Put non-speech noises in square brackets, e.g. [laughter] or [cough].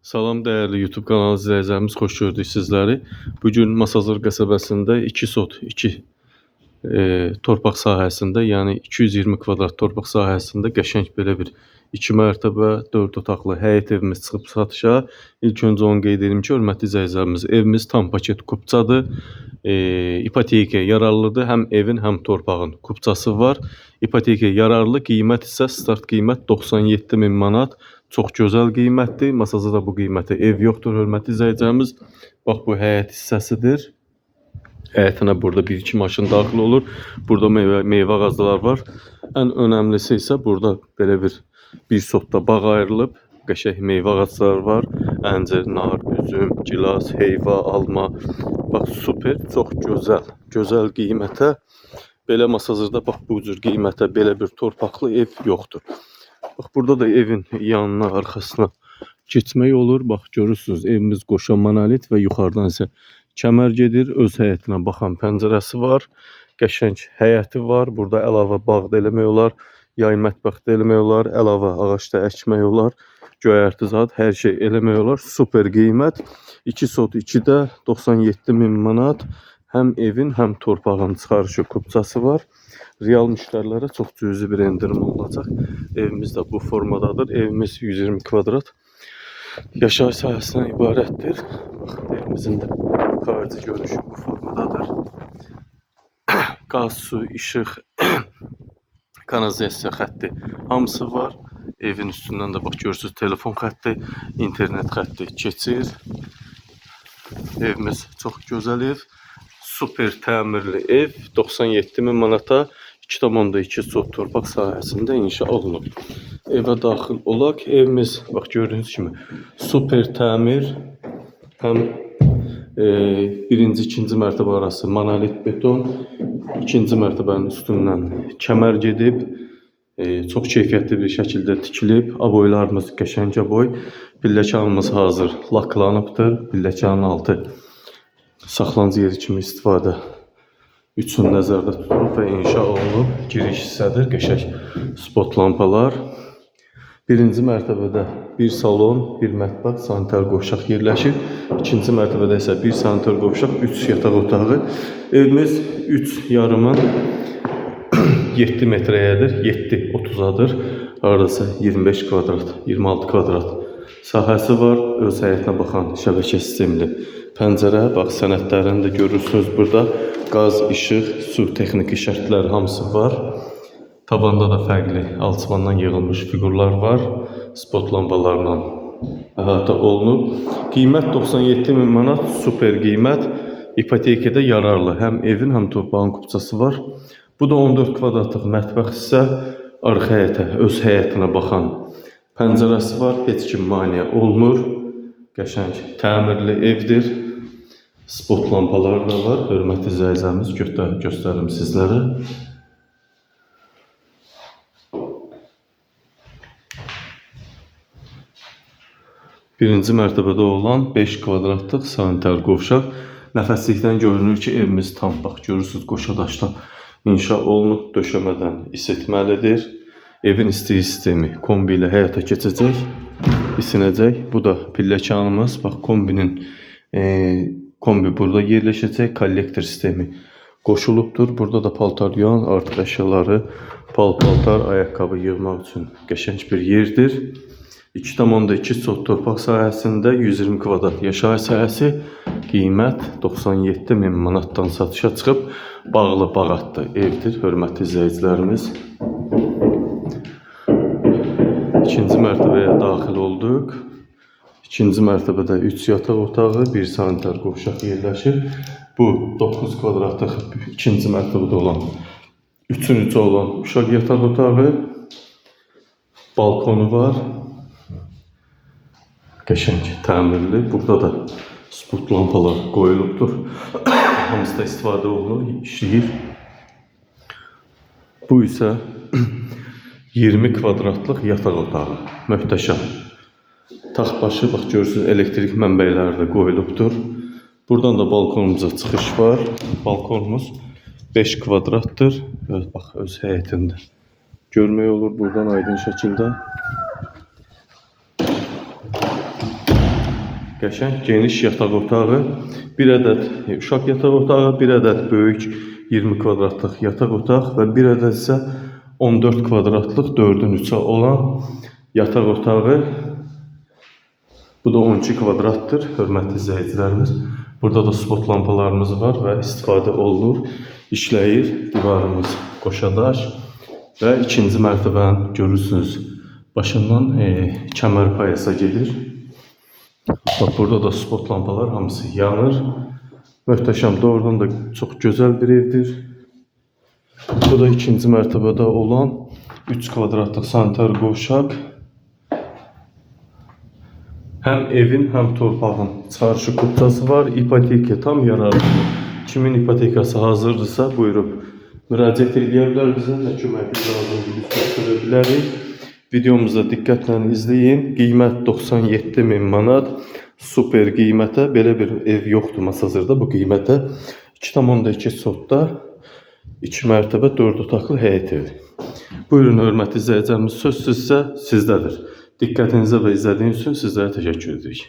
Salam dəyərli YouTube kanalı izləyicilərimiz, xoş gördük sizləri. Bu gün Masazır qəsəbəsində 2 sot, 2 e, torpaq sahəsində, yəni 220 kvadrat torpaq sahəsində qəşəng belə bir 2 mərtəbə, 4 otaqlı həyət evimiz çıxıb satışa. İlk öncə onu qeyd edim ki, hörmətli izləyicilərimiz, evimiz tam paket kupçadır. E, ipotekaya yararlıdır. Həm evin, həm torpağın kupçası var. İpotekaya yararlı qiymət isə start qiymət 97 min manat. Çox gözəl qiymətdir. Masada da bu qiymətə ev yoxdur, hörmətli izləyicilərimiz. Bax bu həyət hissəsidir. Həyətinə burada bir iki maşın daxil olur. Burada meyvə, meyvə ağacları var. Ən önəmlisi isə burada belə bir bir sotda bağ ayrılıb. Qəşəng meyvə ağacları var. Əncir, nar, üzüm, gilas, heyva, alma. Bax super, çox gözəl. Gözəl qiymətə belə Masazırda bax bu cür qiymətə belə bir torpaqlı ev yoxdur. Bax burada da evin yanına, arxasına keçmək olur. Bax görürsüz, evimiz qoşa monolit və yuxarıdan isə kəmər gedir. Öz həyətinə baxan pəncərəsi var. Qəşəng həyəti var. Burada əlavə bağ da eləmək olar. Yay mətbəx də eləmək olar. Əlavə ağac da əkmək olar. Göyərti zad hər şey eləmək olar. Super qiymət. 2 sot 2-də 97 min manat. Həm evin, həm torpağın çıxarışı kupçası var. Real müştərilərə çox cüzi bir endirim olacaq. Evimiz də bu formadadır. Evimiz 120 kvadrat yaşayış sahəsindən ibarətdir. Bax, evimizin də xarici görünüşü bu formadadır. [clears throat] Qaz, su, işıq, [clears throat] kanalizasiya xətti hamısı var. Evin üstündən də bax telefon xətti, internet xətti keçir. Evimiz çox gözəl ev. Super təmirli ev 97 min manata 2,2 sot torpaq sahəsində inşa olunub. Evə daxil olaq. Evimiz bax gördüyünüz kimi super təmir. Həm e, birinci, ikinci mərtəbə arası monolit beton, ikinci mərtəbənin üstündən kəmər gedib, e, çox keyfiyyətli bir şəkildə tikilib. Aboylarımız qəşəng aboy. Pilləkanımız hazır laklanıbdır. Pilləkanın altı saxlanıcı yeri kimi istifadə üçün nəzərdə tutulub və inşa olunub. Giriş hissədir, qəşəng spot lampalar. Birinci mərtəbədə bir salon, bir mətbəx, sanitar qovşaq yerləşir. İkinci mərtəbədə isə bir sanitar qovşaq, 3 yataq otağı. Evimiz 3 yarımın 7 metrəyədir, 7 30-adır. Hardasa 25 kvadrat, 26 kvadrat sahəsi var. Öz həyətinə baxan şəbəkə sistemli pəncərə, bax sənədlərini də görürsünüz burada. Qaz, işıq, su texniki şərtləri hamısı var. Tavanda da fərqli alçıvandan yığılmış fiqurlar var. Spot lambalarla əhatə olunub. Qiymət 97 min manat, super qiymət. İpotekada yararlı həm evin, həm torpağın kupçası var. Bu da 14 kvadratlıq mətbəx hissə arxa həyətə, öz həyətinə baxan pəncərəsi var. Heç kim maneə olmur. Qəşəng təmirli evdir. Spot lampalar da var. Hörmətli izləyicilərimiz göstər göstərim sizlərə. Birinci mərtəbədə olan 5 kvadratlıq sanitar qovşaq. Nəfəslikdən görünür ki, evimiz tam bax görürsüz qoşa daşdan inşa olunub, döşəmədən isitməlidir. Evin istilik sistemi kombi ilə həyata keçəcək, isinəcək. Bu da pilləkanımız. Bax kombinin e, kombi burada yerləşəcək. Kollektor sistemi qoşulubdur. Burada da paltaryan, artıq əşyaları, pal-paltar, ayaqqabı yığmaq üçün qəşəng bir yerdir. 2,2 sot torpaq sahəsində 120 kvadrat yaşayış sahəsi qiymət 97 min manatdan satışa çıxıb bağlı bağatlı evdir, hörmətli izləyicilərimiz. İkinci mərtəbəyə daxil olduq. İkinci mərtəbədə 3 yataq otağı, 1 sanitar qovşaq yerləşir. Bu 9 kvadratlıq ikinci mərtəbədə olan 3-ün 3 olan uşaq yataq otağı, balkonu var. Qəşəng təmirli. Burada da spot lampalar qoyulubdur. [coughs] Hamısı da istifadə olunur, işləyir. Bu isə [coughs] 20 kvadratlıq yataq otağı. Möhtəşəm. Taxtbaşı bax görürsüz elektrik mənbələri də qoyulubdur. Buradan da balkonumuza çıxış var. Balkonumuz 5 kvadratdır. Evet, bax öz həyətində. Görmək olur buradan aydın şəkildə. Qəşəng geniş yataq otağı, bir ədəd uşaq yataq otağı, bir ədəd böyük 20 kvadratlıq yataq otaq və bir ədəd isə 14 kvadratlıq 4-ün 3-ə olan yataq otağı. Bu da 12 kvadratdır, hörmətli izləyicilərimiz. Burada da spot lampalarımız var və istifadə olunur. İşləyir divarımız qoşadaş və ikinci mərtəbənin görürsünüz başından e, kəmər payasa gedir. Bax burada da spot lampalar hamısı yanır. Möhtəşəm, doğrudan da çox gözəl bir evdir. Bu da ikinci mərtəbədə olan 3 kvadratlıq sanitar qovşaq. Həm evin, həm torpağın çarşı kupçası var. İpoteka tam yararlıdır. Kimin ipotekası hazırdırsa buyurub müraciət edə bilər bizə. Nə köməklik lazımdır biz göstərə bilərik. Videomuzu izləyin. Qiymət 97 min manat. Super qiymətə belə bir ev yoxdur Masazırda bu qiymətə. 2,2 sotda 2 mərtəbə 4 otaqlı həyət evi. Buyurun hörmətli izləyicilərimiz, söz sizsə sizdədir. Diqqətinizə və izlədiyiniz üçün sizlərə təşəkkür edirik.